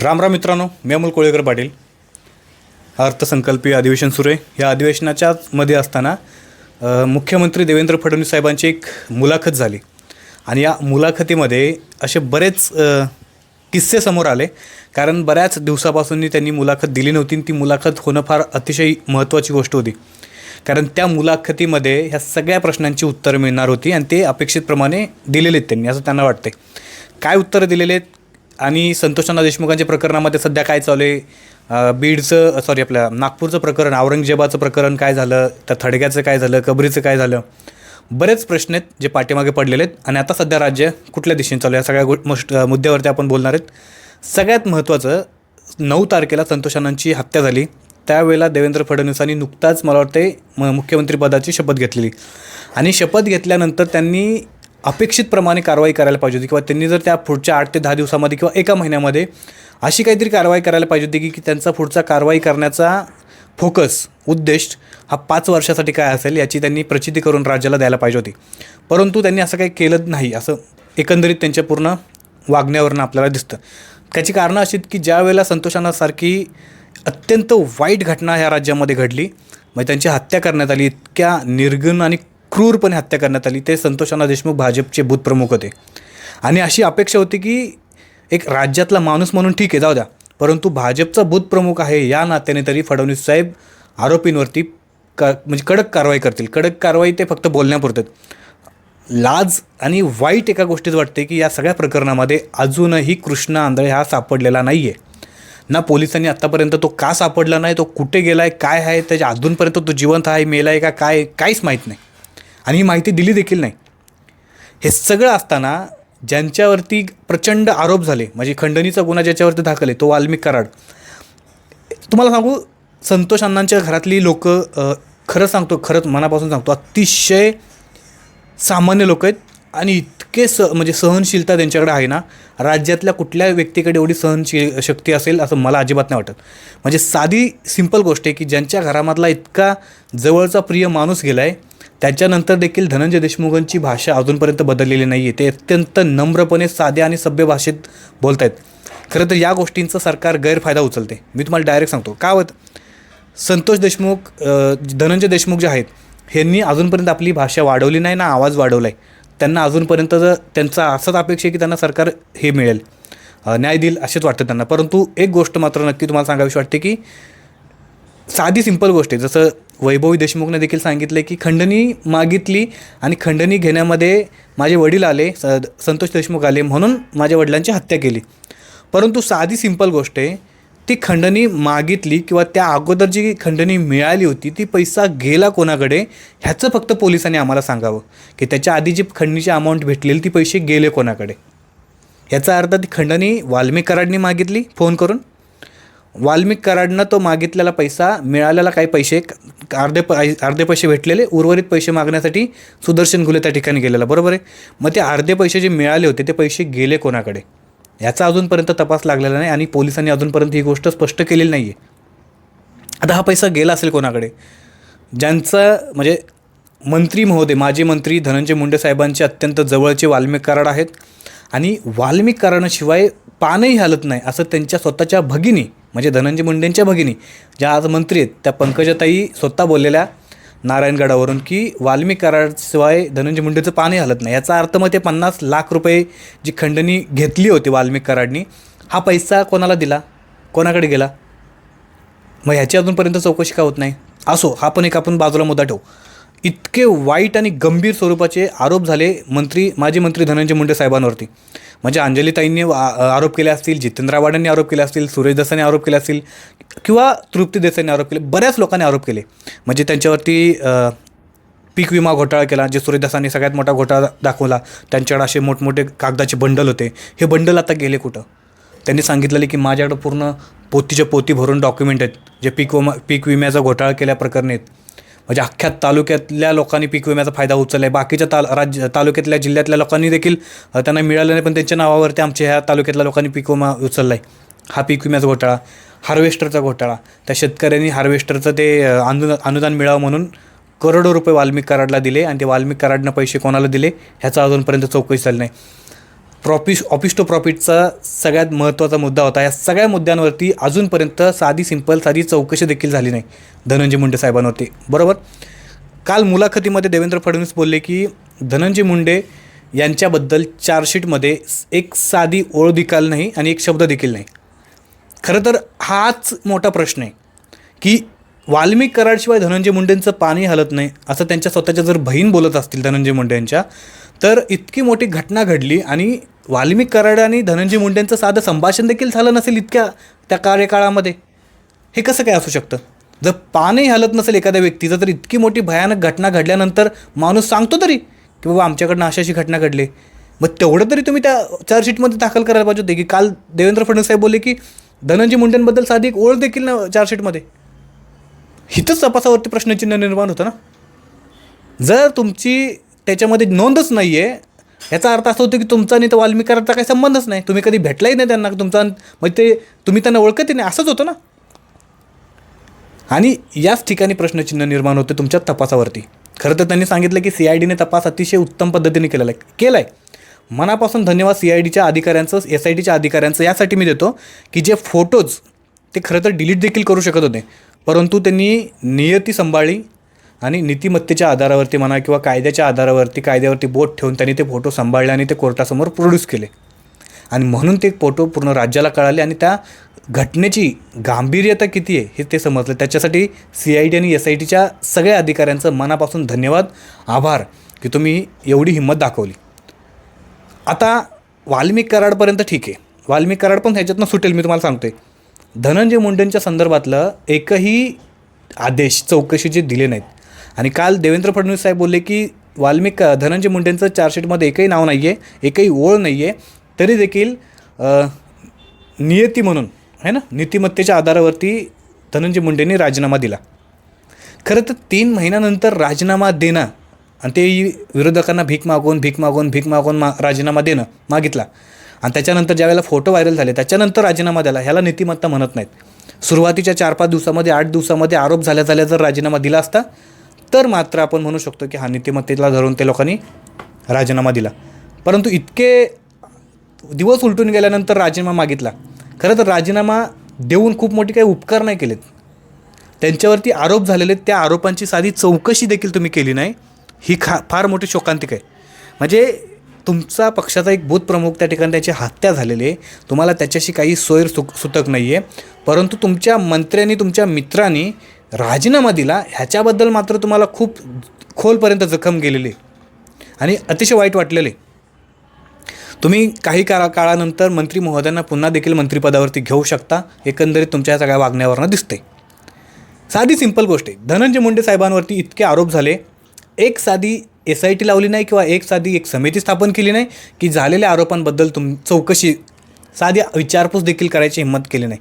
राम राम मित्रांनो मी अमोल कोळेकर पाटील. अर्थसंकल्पीय अधिवेशन सुरू आहे. या अधिवेशनाच्याच मध्ये असताना मुख्यमंत्री देवेंद्र फडणवीस साहेबांची एक मुलाखत झाली. आणि या मुलाखतीमध्ये असे बरेच किस्से समोर आले. कारण बऱ्याच दिवसापासून त्यांनी मुलाखत दिली नव्हती आणि ती मुलाखत होणं फार अतिशय महत्त्वाची गोष्ट होती. कारण त्या मुलाखतीमध्ये ह्या सगळ्या प्रश्नांची उत्तरं मिळणार होती आणि ते अपेक्षितप्रमाणे दिलेले आहेत त्यांनी असं त्यांना वाटते काय उत्तरं दिलेले आहेत आणि संतोषांना देशमुखांच्या प्रकरणामध्ये सध्या काय चालू आहे? बीडचं सॉरी आपल्या नागपूरचं प्रकरण औरंगजेबाचं प्रकरण काय झालं? त्या थडग्याचं काय झालं? कबरीचं काय झालं? बरेच प्रश्न आहेत जे पाठीमागे पडलेले आहेत आणि आता सध्या राज्य कुठल्या दिशेने चालू आहे? या सगळ्या गो मुद्द्यावरती आपण बोलणार आहेत. सगळ्यात महत्त्वाचं नऊ तारखेला संतोषांनांची हत्या झाली. त्यावेळेला देवेंद्र फडणवीसांनी नुकताच मला वाटते म मुख्यमंत्रीपदाची शपथ घेतलेली. आणि शपथ घेतल्यानंतर त्यांनी अपेक्षितप्रमाणे कारवाई करायला पाहिजे होती किंवा त्यांनी जर त्या पुढच्या आठ ते दहा दिवसामध्ये किंवा एका महिन्यामध्ये अशी काहीतरी कारवाई करायला पाहिजे होती की की त्यांचा पुढचा कारवाई करण्याचा फोकस उद्देश हा पाच वर्षासाठी काय असेल याची त्यांनी प्रचिती करून राज्याला द्यायला पाहिजे होती. परंतु त्यांनी असं काही केलं नाही. असं एकंदरीत त्यांच्या पूर्ण वागण्यावरनं आपल्याला दिसतं. त्याची कारणं अशी आहेत की ज्या वेळेला संतोषांनासारखी अत्यंत वाईट घटना ह्या राज्यामध्ये घडली मग त्यांची हत्या करण्यात आली इतक्या निर्गुण आणि क्रूरपणे हत्या करण्यात आली. ते संतोषाना देशमुख भाजपचे बूथप्रमुख होते. आणि अशी अपेक्षा होती की एक राज्यातला माणूस म्हणून ठीक आहे जाऊ द्या. परंतु भाजपचा बूथप्रमुख आहे या नात्याने तरी फडणवीस साहेब आरोपींवरती क म्हणजे कडक कारवाई करतील. कडक कारवाई ते फक्त बोलण्यापुरतं लाज आणि वाईट एका गोष्टीत वाटते की या सगळ्या प्रकरणामध्ये अजूनही कृष्ण आंधळे हा सापडलेला नाही आहे ना पोलिसांनी आत्तापर्यंत तो का सापडला नाही तो कुठे गेला आहे काय आहे त्याच्या अजूनपर्यंत तो जिवंत आहे मेला आहे का काय काहीच माहीत नाही. आणि ही माहिती दिली देखील नाही. हे सगळं असताना ज्यांच्यावरती प्रचंड आरोप झाले म्हणजे खंडणीचा गुन्हा ज्याच्यावरती दाखल आहे तो वाल्मिक कराड. तुम्हाला सांगू संतोष अण्णांच्या घरातली लोक खरं सांगतो खरंच मनापासून सांगतो अतिशय सामान्य लोक आहेत आणि इतके स म्हणजे सहनशीलता त्यांच्याकडे आहे ना राज्यातल्या कुठल्या व्यक्तीकडे एवढी सहनशील शक्ती असेल असं मला अजिबात नाही वाटत. म्हणजे साधी सिंपल गोष्ट आहे की ज्यांच्या घरामधला इतका जवळचा प्रिय माणूस गेला आहे त्याच्यानंतर देखील धनंजय देशमुखांची भाषा अजूनपर्यंत बदललेली नाही आहे ते अत्यंत नम्रपणे साध्या आणि सभ्य भाषेत बोलत आहेत खरं तर या गोष्टींचा सरकार गैरफायदा उचलते. मी तुम्हाला डायरेक्ट सांगतो. का होत? संतोष देशमुख धनंजय देशमुख जे आहेत ह्यांनी अजूनपर्यंत आपली भाषा वाढवली नाही ना आवाज वाढवला आहे त्यांना अजूनपर्यंत जर त्यांचा असंच अपेक्षा आहे की त्यांना सरकार हे मिळेल. न्याय देईल असेच वाटतं त्यांना. परंतु एक गोष्ट मात्र नक्की तुम्हाला सांगावीशी वाटते की साधी सिंपल गोष्ट आहे. जसं वैभवी देशमुखने देखील सांगितले की खंडणी मागितली आणि खंडणी घेण्यामध्ये माझे वडील आले स संतोष देशमुख आले म्हणून माझ्या वडिलांची हत्या केली. परंतु साधी सिंपल गोष्ट आहे ती खंडणी मागितली किंवा त्या अगोदर जी खंडणी मिळाली होती ती पैसा गेला कोणाकडे ह्याचं फक्त पोलिसांनी आम्हाला सांगावं की त्याच्या आधी जी खंडणीची अमाऊंट भेटलेली ती पैसे गेले कोणाकडे. याचा अर्थ ती खंडणी वाल्मिक कराडनी मागितली फोन करून. वाल्मिक कराडनं तो मागितलेला पैसा मिळालेला काही पैसे अर्धे प अर्धे पैसे भेटलेले उर्वरित पैसे मागण्यासाठी सुदर्शन गुले त्या ठिकाणी गेलेला. बरोबर आहे? मग ते अर्धे पैसे जे मिळाले होते ते पैसे गेले कोणाकडे? याचा अजूनपर्यंत तपास लागलेला नाही आणि पोलिसांनी अजूनपर्यंत ही गोष्ट स्पष्ट केलेली नाही आहे आता हा पैसा गेला असेल कोणाकडे? ज्यांचं म्हणजे मंत्री महोदय माजी मंत्री धनंजय मुंडे साहेबांचे अत्यंत जवळचे वाल्मिक कराड आहेत. आणि वाल्मिक कराडाशिवाय पानही हलत नाही असं त्यांच्या स्वतःच्या भगिनी म्हणजे धनंजय मुंडेंच्या भगिनी ज्या आज मंत्री आहेत त्या पंकजाताई स्वतः बोललेल्या नारायणगडावरून की वाल्मिक कराडशिवाय धनंजय मुंडेचं पाणी हलत नाही. याचा अर्थ मग ते पन्नास लाख रुपये जी खंडणी घेतली होती वाल्मिक कराडनी हा पैसा कोणाला दिला? कोणाकडे गेला? मग ह्याची अजूनपर्यंत चौकशी का होत नाही? असो हा पण एक आपण बाजूला मुद्दा ठेवू. इतके वाईट आणि गंभीर स्वरूपाचे आरोप झाले मंत्री माजी मंत्री धनंजय मुंडे साहेबांवरती. म्हणजे अंजलीताईंनी आरोप केले असतील जितेंद्र आव्हाडांनी आरोप केले असतील सुरेश देसाईंनी आरोप केले असतील किंवा तृप्ती देसाईंनी आरोप केले बऱ्याच लोकांनी आरोप केले. म्हणजे त्यांच्यावरती पीक विमा घोटाळा केला जे सूर्यदासांनी सगळ्यात मोठा घोटाळा दाखवला त्यांच्याकडे असे मोठमोठे कागदाचे बंडल होते. हे बंडल आता गेले कुठं? त्यांनी सांगितलेले की माझ्याकडं पूर्ण पोतीच्या पोती भरून डॉक्युमेंट आहेत जे पीक विमा पीक विम्याचा घोटाळा केल्या प्रकरणी आहेत म्हणजे अख्ख्या तालुक्यातल्या लोकांनी पीक विम्याचा फायदा उचलला आहे बाकीच्या ताल राज्य तालुक्यातल्या जिल्ह्यातल्या लोकांनी देखील त्यांना मिळालं नाही पण त्यांच्या नावावरती आमच्या ह्या तालुक्यातल्या लोकांनी पीक विमा उचलला आहे हा पीक विम्याचा घोटाळा हार्वेस्टरचा घोटाळा. त्या शेतकऱ्यांनी हार्वेस्टरचं ते अनुदान अनुदान मिळावं म्हणून करोडो रुपये वाल्मिक कराडला दिले आणि ते वाल्मिक कराडनं पैसे कोणाला दिले ह्याचा अजूनपर्यंत चौकशी झाली नाही. प्रॉफिस ऑफिस टू प्रॉफिटचा सगळ्यात महत्त्वाचा मुद्दा होता. या सगळ्या मुद्द्यांवरती अजूनपर्यंत साधी सिंपल साधी चौकशी देखील झाली नाही धनंजय मुंडे साहेबांवरती. बरोबर? काल मुलाखतीमध्ये देवेंद्र फडणवीस बोलले की धनंजय मुंडे यांच्याबद्दल चार्जशीटमध्ये एक साधी ओळ देखील नाही आणि एक शब्द देखील नाही. खरं तर हाच मोठा प्रश्न आहे की वाल्मिक कराडशिवाय धनंजय मुंडेंचं पाणी हलत नाही असं त्यांच्या स्वतःच्या जर बहीण बोलत असतील धनंजय मुंडे यांच्या तर इतकी मोठी घटना घडली आणि वाल्मिक कराड आणि धनंजय मुंडेंचं साधं संभाषण देखील झालं नसेल इतक्या त्या कार्यकाळामध्ये? हे कसं काय असू शकतं? जर पानही हलत नसेल एखाद्या व्यक्तीचं तर इतकी मोठी भयानक घटना घडल्यानंतर माणूस सांगतो तरी की बाबा आमच्याकडनं अशी अशी घटना घडली. मग तेवढं तरी तुम्ही त्या चार्जशीटमध्ये दाखल करायला पाहिजे होते की काल देवेंद्र फडणवीस साहेब बोलले की धनंजय मुंडेंबद्दल साधी एक ओळख देखील ना चार्जशीटमध्ये हिथंच तपासावरती प्रश्नचिन्ह निर्माण होतं ना? जर तुमची त्याच्यामध्ये नोंदच नाही आहे याचा अर्थ असा होतो की तुमचा आणि तर वाल्मिकाराचा काही संबंधच नाही. तुम्ही कधी भेटलाही नाही त्यांना तुमचा म्हणजे ते तुम्ही त्यांना ओळखतही नाही. असंच होतं ना? आणि याच ठिकाणी प्रश्नचिन्ह निर्माण होते तुमच्या तपासावरती. खरं तर त्यांनी सांगितलं की सी आय डीने तपास अतिशय उत्तम पद्धतीने केलेला आहे केला आहे मनापासून धन्यवाद सी आय डीच्या अधिकाऱ्यांचं एस आय टीच्या अधिकाऱ्यांचं. यासाठी मी देतो की जे फोटोज ते खरं तर डिलीट देखील करू शकत होते. परंतु त्यांनी नियती सांभाळली आणि नीतिमत्तेच्या आधारावरती म्हणा किंवा कायद्याच्या आधारावरती कायद्यावरती बोट ठेवून त्यांनी ते फोटो सांभाळले आणि ते कोर्टासमोर प्रोड्यूस केले. आणि म्हणून ते फोटो पूर्ण राज्याला कळाले आणि त्या घटनेची गांभीर्यता किती आहे हे ते समजलं. त्याच्यासाठी सी आय डी आणि एस आय टीच्या सगळ्या अधिकाऱ्यांचं मनापासून धन्यवाद आभार की तुम्ही एवढी हिंमत दाखवली. आता वाल्मिक कराडपर्यंत ठीक आहे. वाल्मिक कराड पण ह्याच्यातनं सुटेल मी तुम्हाला सांगतोय. धनंजय मुंडेंच्या संदर्भातलं एकही आदेश चौकशी जे दिले नाहीत आणि काल देवेंद्र फडणवीस साहेब बोलले की वाल्मिक धनंजय मुंडेंचं चार्जशीटमध्ये एकही नाव नाही आहे एकही ओळ नाही आहे तरी देखील नियती म्हणून आहे ना नीतिमत्तेच्या आधारावरती धनंजय मुंडेंनी राजीनामा दिला. खरं तर तीन महिन्यानंतर राजीनामा देणं आणि ते विरोधकांना भीक मागून भीक मागून भीक मागून मा राजीनामा देणं मागितला. आणि त्याच्यानंतर ज्यावेळेला फोटो व्हायरल झाले त्याच्यानंतर राजीनामा द्याला ह्याला नीतिमत्ता म्हणत नाहीत. सुरुवातीच्या चार पाच दिवसामध्ये आठ दिवसामध्ये आरोप झाल्या झाल्या जर राजीनामा दिला असता तर मात्र आपण म्हणू शकतो की हा नीतिमत्तेला धरून ते लोकांनी राजीनामा दिला. परंतु इतके दिवस उलटून गेल्यानंतर राजीनामा मागितला. खरं तर राजीनामा देऊन खूप मोठी काही उपकार नाही केलेत. त्यांच्यावरती आरोप झालेले आहेत, त्या आरोपांची साधी चौकशी देखील तुम्ही केली नाही. ही खा फार मोठी शोकांतिक आहे. म्हणजे तुमचा पक्षाचा एक बूथ प्रमुख त्या ठिकाणी त्याची हत्या झालेली आहे. तुम्हाला त्याच्याशी काही सोयर सु सुतक नाही आहे परंतु तुमच्या मंत्र्यांनी तुमच्या मित्रांनी राजीनामा दिला ह्याच्याबद्दल मात्र तुम्हाला खूप खोलपर्यंत जखम गेलेली आणि अतिशय वाईट वाटलेले आहे. तुम्ही काही काळा काळानंतर मंत्री महोदयांना पुन्हा देखील मंत्रिपदावरती घेऊ शकता. एकंदरीत तुमच्या सगळ्या वागण्यावरनं दिसते साधी सिंपल गोष्ट आहे. धनंजय मुंडे साहेबांवरती इतके आरोप झाले. एक साधी एस आय टी लावली नाही किंवा एक साधी एक समिती स्थापन केली नाही की झालेल्या आरोपांबद्दल तुम चौकशी साधी विचारपूस देखील करायची हिंमत केली नाही.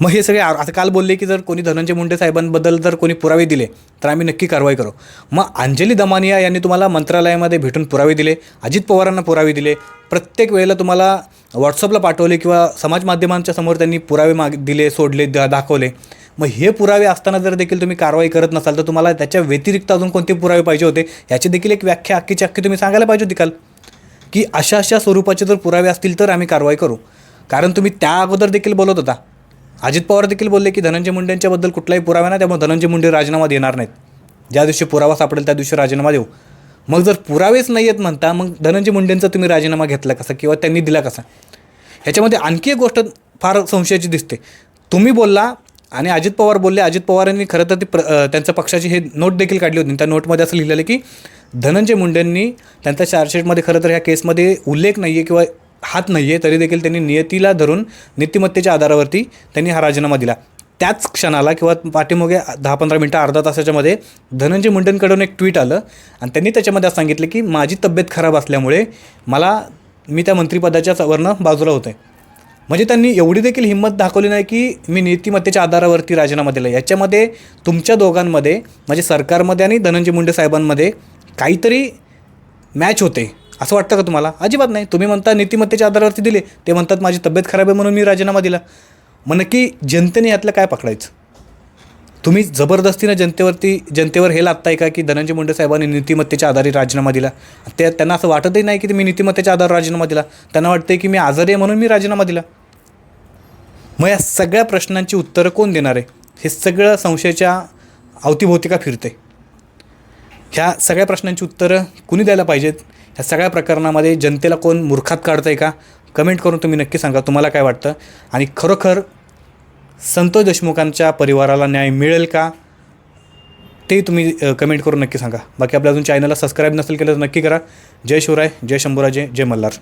मग हे सगळे आता काल बोलले की जर कोणी धनंजय मुंडे साहेबांबद्दल जर कोणी पुरावे दिले तर आम्ही नक्की कारवाई करू. मग अंजली दमानिया यांनी तुम्हाला मंत्रालयामध्ये भेटून पुरावे दिले अजित पवारांना पुरावे दिले. प्रत्येक वेळेला तुम्हाला व्हॉट्सअपला पाठवले किंवा समाज माध्यमांच्या समोर त्यांनी पुरावे माग दिले सोडले द दाखवले. मग हे पुरावे असताना जर देखील तुम्ही कारवाई करत नसाल तर तुम्हाला त्याच्या व्यतिरिक्त अजून कोणते पुरावे पाहिजे होते? याची देखील एक व्याख्या अख्खीची अख्खी तुम्ही सांगायला पाहिजे होती काल. की अशा अशा स्वरूपाचे जर पुरावे असतील तर आम्ही कारवाई करू. कारण तुम्ही त्या अगोदर देखील बोलत होता. अजित पवार देखील बोलले की धनंजय मुंडेंच्याबद्दल कुठलाही पुरावा नाही त्यामुळे धनंजय मुंडे राजीनामा देणार नाहीत. ज्या दिवशी पुरावा सापडेल त्या दिवशी राजीनामा देऊ. मग जर पुरावेच नाही आहेत म्हणता मग धनंजय मुंडेंचा तुम्ही राजीनामा घेतला कसा किंवा त्यांनी दिला कसा? ह्याच्यामध्ये आणखी एक गोष्ट फार संशयाची दिसते. तुम्ही बोलला आणि अजित पवार बोलले अजित पवारांनी खरं तर ती प्र त्यांचं त्यांच्या पक्षाची हे नोट देखील काढली होती. त्या नोटमध्ये असं लिहिलेलं की धनंजय मुंडेंनी त्यांच्या चार्जशीटमध्ये खरं तर ह्या केसमध्ये उल्लेख नाही आहे किंवा हात नाही आहे तरी देखील त्यांनी नियतीला धरून नीतिमत्तेच्या आधारावरती त्यांनी हा राजीनामा दिला. त्याच क्षणाला किंवा पाठीमागे दहा पंधरा मिनटं अर्धा तासाच्यामध्ये धनंजय मुंडेंकडून एक ट्विट आलं आणि त्यांनी त्याच्यामध्ये असं सांगितलं की माझी तब्येत खराब असल्यामुळे मला मी त्या मंत्रिपदाच्या वरनं बाजूला होते म्हणजे त्यांनी एवढी देखील हिंमत दाखवली नाही की मी नीतिमत्तेच्या आधारावरती राजीनामा दिला याच्यामध्ये तुमच्या दोघांमध्ये म्हणजे सरकारमध्ये आणि धनंजय मुंडे साहेबांमध्ये काहीतरी मॅच होते. असं वाटतं का तुम्हाला? अजिबात नाही. तुम्ही म्हणता नीतिमत्तेच्या आधारावरती दिले. ते म्हणतात माझी तब्येत खराब आहे म्हणून मी राजीनामा दिला. मग नक्की जनतेने यातलं काय पकडायचं? तुम्ही जबरदस्तीनं जनतेवरती जनतेवर हे लागताय का की धनंजय मुंडे साहेबांनी नीतिमत्तेच्या आधारे राजीनामा दिला? ते त्यांना असं वाटतही नाही की ते मी नीतिमत्तेच्या आधारे राजीनामा दिला. त्यांना वाटतंय की मी आजारी आहे म्हणून मी राजीनामा दिला. मग या सगळ्या प्रश्नांची उत्तरं कोण देणार आहे? हे सगळं संशयाच्या अवतीभोवती का फिरते ह्या सगळ्या प्रश्नांची उत्तरं कुणी द्यायला पाहिजेत? ह्या सगळ्या प्रकरणामध्ये जनतेला कोण मूर्खात काढतंय का? कमेंट करून तुम्ही नक्की सांगा. तुम्हाला काय वाटतं? आणि खरोखर संतोष देशमुखांच्या परिवाराला न्याय मिळेल का? ते तुम्ही कमेंट करून नक्की सांगा. बाकी आपल्या अजून चॅनलला सबस्क्राईब नसेल केलं तर नक्की करा. जय शिवराय जय शंभूराजे जय मल्हार.